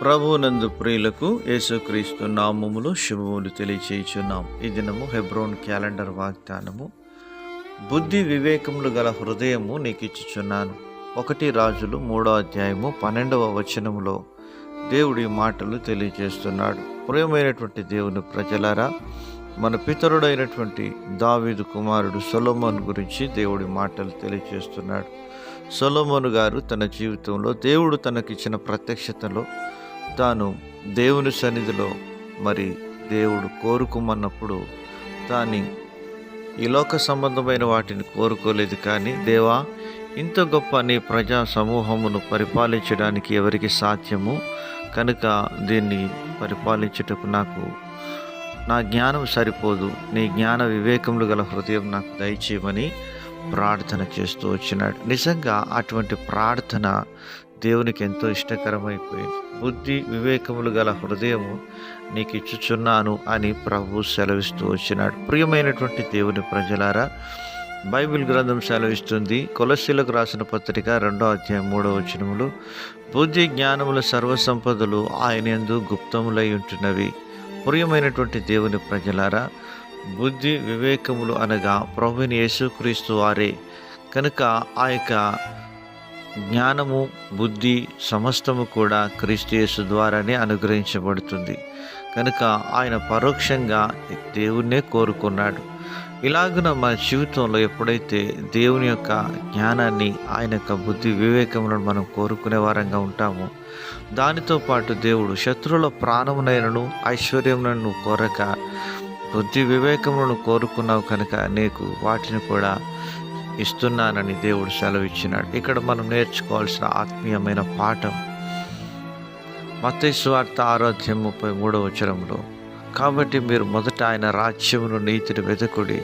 ప్రభునందు ప్రియులకు యేసుక్రీస్తు నామములు శుభములు తెలియచేయుచున్నాం. ఈ దినము హెబ్రోన్ క్యాలెండర్ వాగ్దానము. బుద్ధి వివేకములు గల హృదయము నీకు ఇచ్చుచున్నాను ఒకటి రాజులు మూడో అధ్యాయము పన్నెండవ వచనములో దేవుడి మాటలు తెలియజేస్తున్నాడు ప్రియమైనటువంటి దేవుని ప్రజలారా మన పితరుడైనటువంటి దావీదు కుమారుడు సొలోమోన్ గురించి దేవుడి మాటలు తెలియజేస్తున్నాడు సొలోమోను గారు తన జీవితంలో దేవుడు తనకిచ్చిన ప్రత్యక్షతలో తాను దేవుని సన్నిధిలో మరి దేవుడు కోరుకోమన్నప్పుడు తాని ఈ లోక సంబంధమైన వాటిని కోరుకోలేదు కానీ దేవా ఇంత గొప్ప నీ ప్రజా సమూహమును పరిపాలించడానికి ఎవరికి సాధ్యము? కనుక దీన్ని పరిపాలించుటకు నాకు నా జ్ఞానం సరిపోదు. నీ జ్ఞాన వివేకములు గల హృదయం నాకు దయచేయమని ప్రార్థన చేస్తూ వచ్చినాడు. నిజంగా అటువంటి ప్రార్థన దేవునికి ఎంతో ఇష్టకరమైపోయింది. బుద్ధి వివేకములు గల హృదయము నీకు ఇచ్చుచున్నాను అని ప్రభు సెలవిస్తూ వచ్చినాడు. ప్రియమైనటువంటి దేవుని ప్రజలారా బైబిల్ గ్రంథం సెలవిస్తుంది. కొలసీలకు రాసిన పత్రిక రెండో అధ్యాయం మూడో వచనములు బుద్ధి జ్ఞానముల సర్వసంపదలు ఆయన ఎందు గుప్తములై ఉంటున్నవి. ప్రియమైనటువంటి దేవుని ప్రజలారా బుద్ధి వివేకములు అనగా ప్రభుని యేసుక్రీస్తు వారే. కనుక ఆ యొక్క జ్ఞానము బుద్ధి సమస్తము కూడా క్రీస్తుయేసు ద్వారానే అనుగ్రహించబడుతుంది. కనుక ఆయన పరోక్షంగా దేవుణ్ణే కోరుకున్నాడు. ఇలాగున మన జీవితంలో ఎప్పుడైతే దేవుని యొక్క జ్ఞానాన్ని ఆయన యొక్క బుద్ధి వివేకములను మనం కోరుకునే వారంగా ఉంటామో దానితో పాటు దేవుడు శత్రువుల ప్రాణమునైనను ఐశ్వర్యములను కోరక బుద్ధి వివేకములను కోరుకున్నావు కనుక నీకు వాటిని కూడా ఇస్తున్నానని దేవుడు సెలవిచ్చినాడు ఇక్కడ మనం నేర్చుకోవాల్సిన ఆత్మీయమైన పాఠం మతేశ్వార్త ఆరోగ్యం ముప్పై మూడవ వచనంలో కాబట్టి మీరు మొదట ఆయన రాజ్యమును నీతిని వెతుకుడి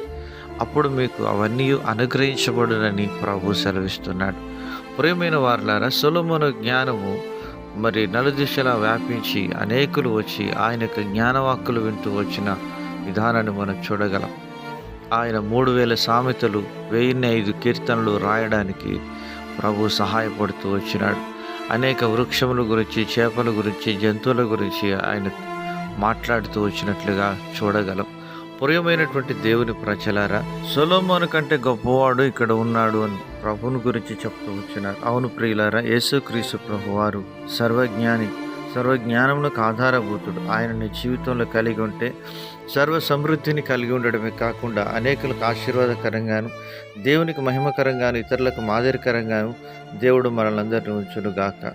అప్పుడు మీకు అవన్నీ అనుగ్రహించబడునని ప్రభు సెలవిస్తున్నాడు. ప్రియమైన వారులారా సొలొమోను జ్ఞానము మరి నలుదిశలా వ్యాపించి అనేకులు వచ్చి ఆయన యొక్క జ్ఞానవాక్కులు వింటూ వచ్చిన విధానాన్ని మనం చూడగలం. ఆయన మూడు వేల సామెతలు వెయ్యిన్ని ఐదు కీర్తనలు రాయడానికి ప్రభు సహాయపడుతూ వచ్చినాడు. అనేక వృక్షముల గురించి చేపల గురించి జంతువుల గురించి ఆయన మాట్లాడుతూ వచ్చినట్లుగా చూడగలం. ప్రియమైనటువంటి దేవుని ప్రజలారా సొలోమోను కంటే గొప్పవాడు ఇక్కడ ఉన్నాడు అని ప్రభుని గురించి చెప్తూ వచ్చినారు అవును ప్రియులారా యేసుక్రీస్తు ప్రభువారు సర్వజ్ఞాని సర్వజ్ఞానమునకు ఆధారభూతుడు. ఆయన నీ జీవితంలో కలిగి ఉంటే సర్వ సమృద్ధిని కలిగి ఉండడమే కాకుండా అనేకులకు ఆశీర్వాదకరంగాను దేవునికి మహిమకరంగాను ఇతరులకు మాదిరికరంగాను దేవుడు మనలందరినీ ఉంచునుగాక.